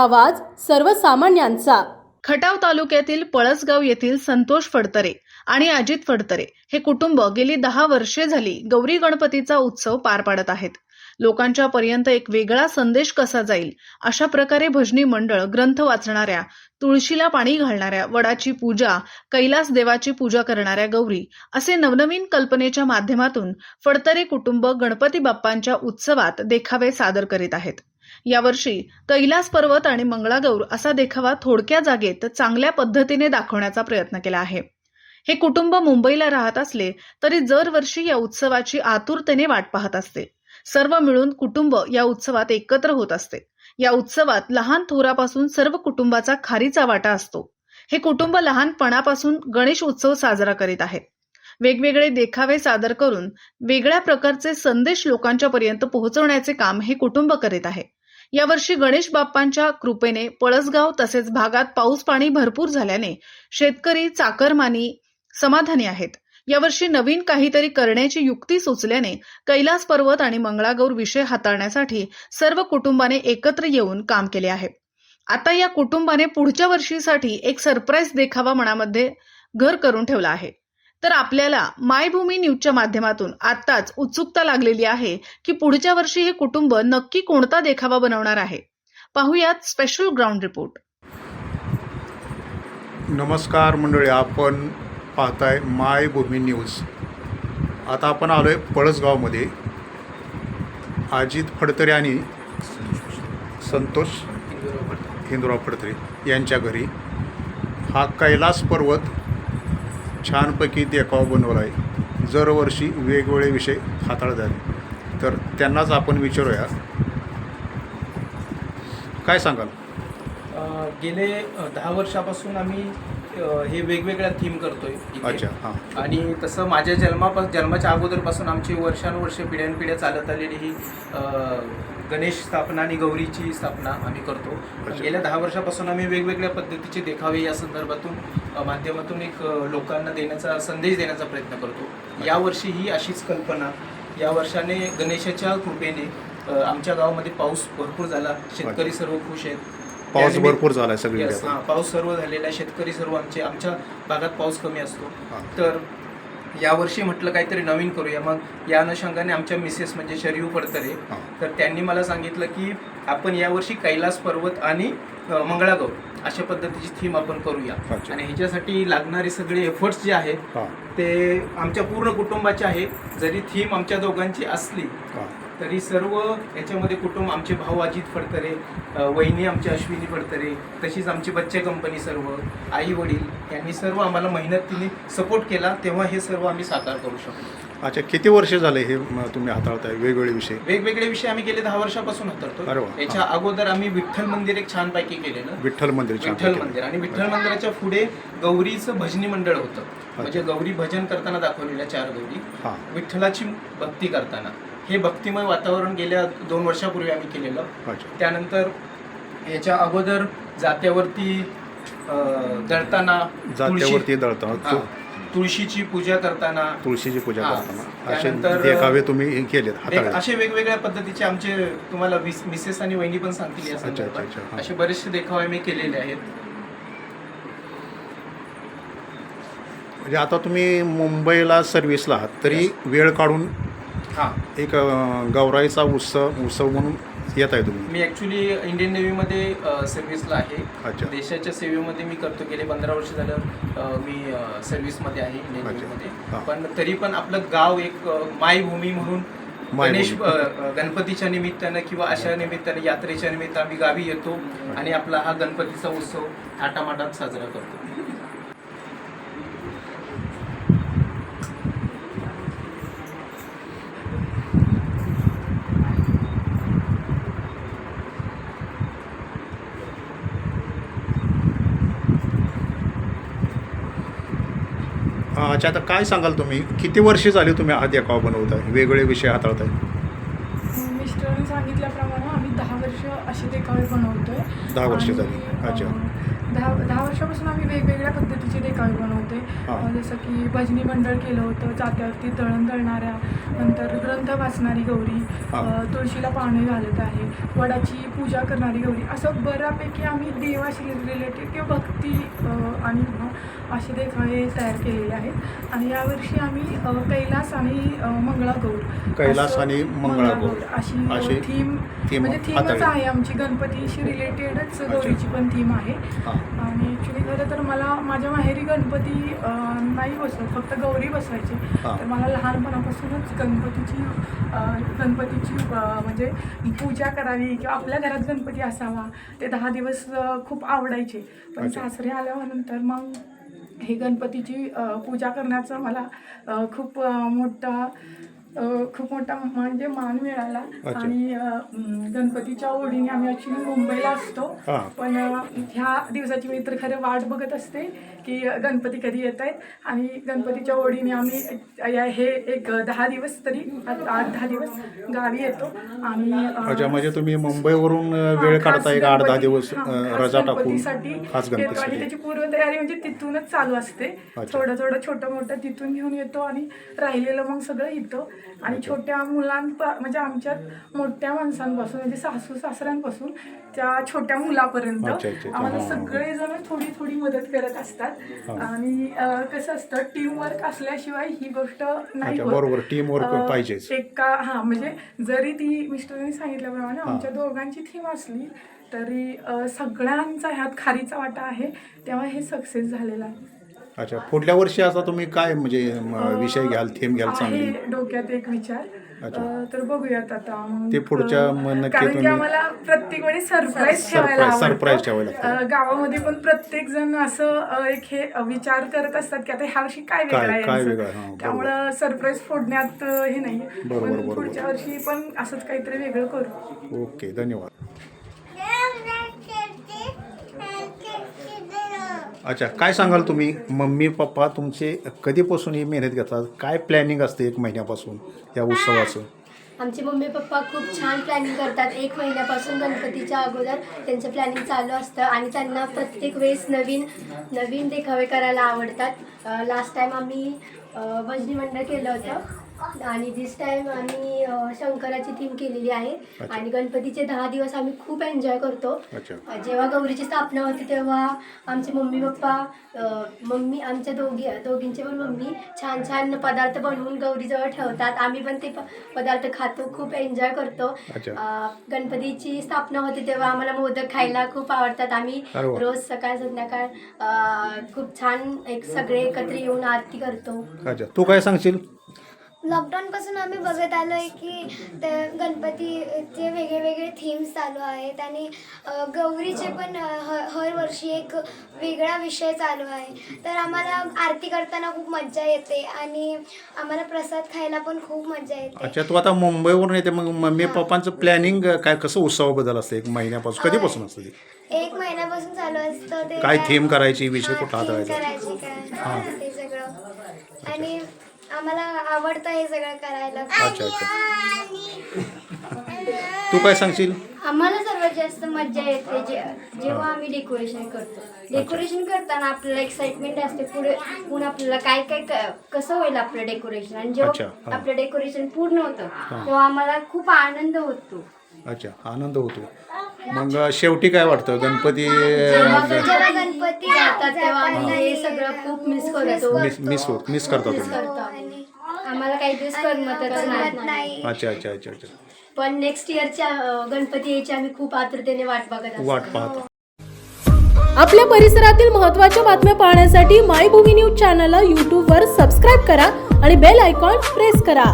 आवाज सर्वसामान्यांचा. खटाव तालुक्यातील पळसगाव येथील संतोष फडतरे आणि अजित फडतरे हे कुटुंब गेली दहा वर्षे झाली गौरी गणपतीचा उत्सव पार पाडत आहेत. लोकांच्या पर्यंत एक वेगळा संदेश कसा जाईल? अशा प्रकारे भजनी मंडळ ग्रंथ वाचणाऱ्या तुळशीला पाणी घालणाऱ्या वडाची पूजा कैलास देवाची पूजा करणाऱ्या गौरी असे नवनवीन कल्पनेच्या माध्यमातून फडतरे कुटुंब गणपती बाप्पांच्या उत्सवात देखावे सादर करीत आहेत. यावर्षी कैलास पर्वत आणि मंगळागौर असा देखावा थोडक्या जागेत चांगल्या पद्धतीने दाखवण्याचा प्रयत्न केला आहे. हे कुटुंब मुंबईला राहत असले तरी दरवर्षी या उत्सवाची आतुरतेने वाट पाहत असते. सर्व मिळून कुटुंब या उत्सवात एकत्र होत असते. या उत्सवात लहान थोरापासून सर्व कुटुंबाचा खारीचा वाटा असतो. हे कुटुंब लहानपणापासून गणेश उत्सव साजरा करीत आहे. वेगवेगळे देखावे सादर करून वेगळ्या प्रकारचे संदेश लोकांच्या पर्यंत पोहोचवण्याचे काम हे कुटुंब करीत आहे. यावर्षी गणेश बाप्पांच्या कृपेने पळसगाव तसेच भागात पाऊस पाणी भरपूर झाल्याने शेतकरी चाकरमानी समाधानी आहेत. यावर्षी नवीन काहीतरी करण्याची युक्ती सुचल्याने कैलास पर्वत आणि मंगळागौर विषय हाताळण्यासाठी सर्व कुटुंबाने एकत्र येऊन काम केले आहे. आता या कुटुंबाने पुढच्या वर्षीसाठी एक सरप्राईज देखावा मनामध्ये घर करून ठेवला आहे. तर आपल्याला मायभूमी न्यूजच्या माध्यमातून आत्ताच उत्सुकता लागलेली आहे की पुढच्या वर्षी हे कुटुंब नक्की कोणता देखावा बनवणार आहे. पाहुयात स्पेशल ग्राउंड रिपोर्ट नमस्कार मंडळी आपण पाहताय मायभूमी न्यूज. आता आपण आलो आहे पळसगावमध्ये. अजित फडतरे आणि संतोष हिंदुराव फडतरे यांच्या घरी. हा कैलास पर्वत छानपैकी देखावा बनवला आहे दरवर्षी वेगवेगळे विषय हाताळत आहेत तर त्यांनाच आपण विचारूया. काय सांगाल? गेले दहा वर्षापासून आम्ही हे वेगवेगळ्या थीम करतोय. अच्छा हां. आणि तसं माझ्या जन्मापास जन्माच्या अगोदरपासून आमची वर्षानुवर्षे पिढ्यानपिढ्या चालत आलेली ही अ, गणेश स्थापना आणि गौरीची स्थापना आम्ही करतो. अच्छा. गेल्या दहा वर्षापासून आम्ही वेगवेगळ्या पद्धतीचे देखावे या संदर्भातून अ, माध्यमातून एक अ, लोकांना देण्याचा संदेश देण्याचा प्रयत्न करतो. यावर्षी ही अशीच कल्पना या वर्षाने गणेशाच्या कृपेने अ, आमच्या गावामध्ये पाऊस भरपूर झाला. शेतकरी सर्व खुश आहेत. पाऊस त्यानिमित्त- भरपूर झाला आहे सगळीकडे. Yes, हा, पाऊस सर्व झालेला आहे. शेतकरी सर्व आमचे आमच्या भागात पाऊस कमी असतो. हां. तर यावर्षी म्हटलं काहीतरी नवीन करूया. मग या अनुषंगाने आमच्या मिसेस म्हणजे शरीव पडतरे. हां. तर त्यांनी मला सांगितलं की आपण यावर्षी कैलास पर्वत आणि अ, मंगळागौर अशा पद्धतीची थीम आपण करूया. अच्छा. आणि ह्याच्यासाठी लागणारे सगळे एफर्ट्स जे आहेत हां. ते आमच्या पूर्ण कुटुंबाचे आहेत जरी थीम आमच्या दोघांची असली हां. तरी सर्व याच्यामध्ये कुटुंब आमचे भाऊ अजित फडतरे वहिनी आमची अश्विनी फडतरे तशीच आमची बच्चे कंपनी सर्व आई वडील यांनी सर्व आम्हाला मेहनतीने सपोर्ट केला तेव्हा हे सर्व आम्ही साकार करू शकलो. अच्छा किती वर्ष झाले हे तुम्ही हाताळताय? वेगवेगळे विषय. वेगवेगळे विषय आम्ही गेले दहा वर्षापासून हाताळतो. याच्या अगोदर आम्ही विठ्ठल मंदिर एक छानपैकी केलेलं. विठ्ठल मंदिर विठ्ठल मंदिर. आणि विठ्ठल मंदिराच्या पुढे गौरीचं भजनी मंडळ होतं. म्हणजे गौरी भजन करताना दाखवलेल्या चार गौरी. हां. विठ्ठलाची भक्ती करताना. हे भक्तिमय वातावरण गेल्या दोन वर्षापूर्वी आम्ही केलेलं. अच्छा. त्यानंतर याच्या अगोदर जात्यावरती अं, दळताना जात्यावरती तुळशी- दळता हा, तुळशीची पूजा करताना. तुळशीची पूजा हां. करताना. असे त्यानंतर- देखावे तुम्ही केलेत एक हाताळले असे वेगवेगळ्या पद्धतीचे आमचे तुम्हाला मिस- मिसेस आणि वहिनी पण सांगतील या अच्छा, अच्छा, संदर्भात. अच्छा, हां. असे बरेचसे देखावे मी केलेले आहेत. म्हणजे आता तुम्ही मुंबईला सर्व्हिसला आहात तरी वेळ काढून एक गौराईचा उत्सव उत्सव म्हणून येत आहे तुम्ही मी ॲक्च्युली इंडियन नेव्हीमध्ये सर्व्हिसला आहे अच्छा. देशाच्या सेवेमध्ये मी करतो गेले पंधरा वर्ष झालं अ, मी सर्व्हिसमध्ये आहे इंडियन अच्छा. नेव्हीमध्ये. पण तरी पण आपलं गाव एक अ, मायभूमी म्हणून मायभूमी. गणेश अ, अ, गणपतीच्या निमित्तानं किंवा अशा निमित्ताने यात्रेच्या निमित्त आम्ही गावी येतो आणि आपला हा गणपतीचा उत्सव थाटामाटात साजरा करतो हां, अच्छा आता काय सांगाल तुम्ही? किती वर्ष झाली तुम्ही हा देखावा बनवताय? वेगवेगळे विषय हाताळताय. मिस्टरांनी सांगितल्याप्रमाणे आम्ही दहा वर्ष असे देखावे बनवतोय. दहा वर्ष झाली. अच्छा. दहा दहा वर्षापासून आम्ही वेगवेगळ्या पद्धतीचे देखावे बनवते जसं की भजनी मंडळ केलं होतं जात्यावरती दळण दळणाऱ्या नंतर ग्रंथ वाचणारी गौरी तुळशीला पाणी घालत आहे वडाची पूजा करणारी गौरी. असं बऱ्यापैकी आम्ही देवाशी रिलेटेड किंवा भक्ती आणि असे देखावे तयार केलेले आहेत आणि यावर्षी आम्ही कैलास आणि मंगळागौर कैलास आणि मंगळागौर अशी अशी थीम म्हणजे थीमच. आहे आमची. गणपतीशी रिलेटेडच गौरीची पण थीम आहे. आणि ॲक्च्युली खरं तर मला माझ्या माहेरी गणपती नाही बसवत फक्त गौरी बसवायची. तर मला लहानपणापासूनच गणपतीची गणपतीची म्हणजे पूजा करावी किंवा आपल्या घरात गणपती असावा ते दहा दिवस खूप आवडायचे. पण. सासरे आल्यानंतर मग हे गणपतीची पूजा करण्याचा मला खूप मोठा खूप मोठा म्हणजे मान मिळाला. आणि गणपतीच्या ओढीने आम्ही ॲक्च्युली मुंबईला असतो. पण ह्या दिवसाची मी तर खरं वाट बघत असते की गणपती कधी येत आहेत आणि गणपतीच्या ओढीने आम्ही हे एक दहा दिवस तरी आठ दहा दिवस गावी येतो. आणि म्हणजे तुम्ही मुंबईवरून वेळ खास काढता एक आठ दहा दिवस रजा गणपतीसाठी येतो. आणि त्याची पूर्वतयारी म्हणजे तिथूनच चालू असते. थोडं थोडं छोटं मोठं तिथून घेऊन येतो आणि राहिलेलं मग सगळं येतं आणि छोट्या मुलांप म्हणजे आमच्यात मोठ्या माणसांपासून म्हणजे सासू सासऱ्यांपासून त्या छोट्या मुलापर्यंत. आम्हाला. सगळेजण थोडी थोडी मदत करत असतात. आणि कसं असतं टीमवर्क असल्याशिवाय ही गोष्ट नाही. बरोबर, अं, पाहिजेच. एका हा म्हणजे जरी ती मिस्टरांनी सांगितल्याप्रमाणे आमच्या दोघांची थीम असली तरी सगळ्यांचा ह्यात खारीचा वाटा आहे तेव्हा हे सक्सेस झालेलं आहे अच्छा पुढल्या वर्षी असा तुम्ही काय म्हणजे म, विषय घ्याल थीम घ्याल चांगली आहे डोक्यात एक विचार अच्छा. अं, तर बघूयात आता मग, ते पुढच्या नक्की कारण की तुम्ही- आम्हाला प्रत्येक वेळी सरप्राईज Surprise- ठेवायला आवडतं. surprise ठेवायला लागतं. अं, गावामध्ये पण प्रत्येक जण असं अं, एक हे अं, विचार करत असतात की आता ह्या वर्षी काय काय- वेगळं आहे काय. वेगळं आहे, हां, बरोबर. त्यामुळं सरप्राईज फोडण्यात अं, हे नाही बरोबर, पण बरोबर. पुढच्या वर्षी पण असंच काहीतरी वेगळं करू ओके धन्यवाद अच्छा काय सांगाल तुम्ही? मम्मी पप्पा तुमचे कधीपासून ही मेहनत घेतात? काय प्लॅनिंग असते एक महिन्यापासून या उत्सवाचं? आमचे मम्मी पप्पा खूप छान प्लॅनिंग करतात. एक महिन्यापासून गणपतीच्या अगोदर त्यांचं प्लॅनिंग चालू असतं आणि त्यांना प्रत्येक वेळेस नवीन नवीन देखावे करायला आवडतात. लास्ट टाईम आम्ही भजनी मंडळ केलं होतं. आणि दिस टाईम आम्ही अ, शंकराची थीम केलेली आहे. अच्छा. आणि गणपतीचे दहा दिवस आम्ही खूप एन्जॉय करतो. अच्छा. अ, जेव्हा गौरीची स्थापना होती तेव्हा आमचे मम्मी पप्पा अ, मम्मी आमच्या दोघी दोघींचे पण मम्मी छान छान पदार्थ बनवून गौरीजवळ ठेवतात. आम्ही पण ते प- पदार्थ खातो खूप एन्जॉय करतो. अच्छा. अ, गणपतीची स्थापना होती तेव्हा आम्हाला मोदक खायला खूप आवडतात. आम्ही अरे वा. रोज सकाळ संध्याकाळ अ, खूप छान एक सगळे एकत्र येऊन आरती करतो. अच्छा. तू काय सांगशील? लॉकडाऊनपासून आम्ही बघत आलो आहे की ते गणपतीचे वेगळे वेगळे थीम्स चालू आहेत आणि गौरीचे पण ह हर वर्षी एक वेगळा विषय चालू आहे. तर आम्हाला आरती करताना खूप मज्जा येते आणि आम्हाला प्रसाद खायला पण खूप मज्जा येते. अच्छा तू आता मुंबईवरून येते मग मम्मी पप्पांचं प्लॅनिंग काय कसं उत्सवाबद्दल असतं? एक महिन्यापासून कधीपासून असतं एक महिन्यापासून चालू असतं ते काय theme करायची, विषय कुठला theme हाताळायचा? करायची काय? ते सगळं. आणि आम्हाला आवडतं हे सगळं करायला. अच्छा अच्छा. तू काय सांगशील? आम्हाला सर्वात जास्त मज्जा येते जे जेव्हा आम्ही डेकोरेशन करतो. डेकोरेशन करताना आपल्याला एक्साइटमेंट असते. पुढे पुढे आपल्याला काय काय क- कसं होईल आपलं डेकोरेशन आणि अच्छा, जेव्हा हा. आपलं डेकोरेशन पूर्ण होतं तेव्हा आम्हाला खूप आनंद होतो. अच्छा आनंद होतो मग शेवटी काय वाटतं? गणपती जेव्हा जेव्हा गणपती जातात तेव्हा आम्ही जातात हे आणि सगळं खूप मिस करतो. मिस मिस होत मिस करता मिस तुम्ही करतो आणि आम्ही. आम्हाला काही दिवस करमतच करमत नाही. नाही. अच्छा अच्छा अच्छा अच्छा. पण नेक्स्ट इयरच्या अं, गणपती यायची आम्ही खूप आतुरतेने वाट बघत असतो. वाट पाहता. आपल्या परिसरातील महत्त्वाच्या बातम्या पाहण्यासाठी मायभूमी न्यूज चॅनलला यूट्यूबवर सबस्क्राईब करा आणि बेल आयकॉन प्रेस करा.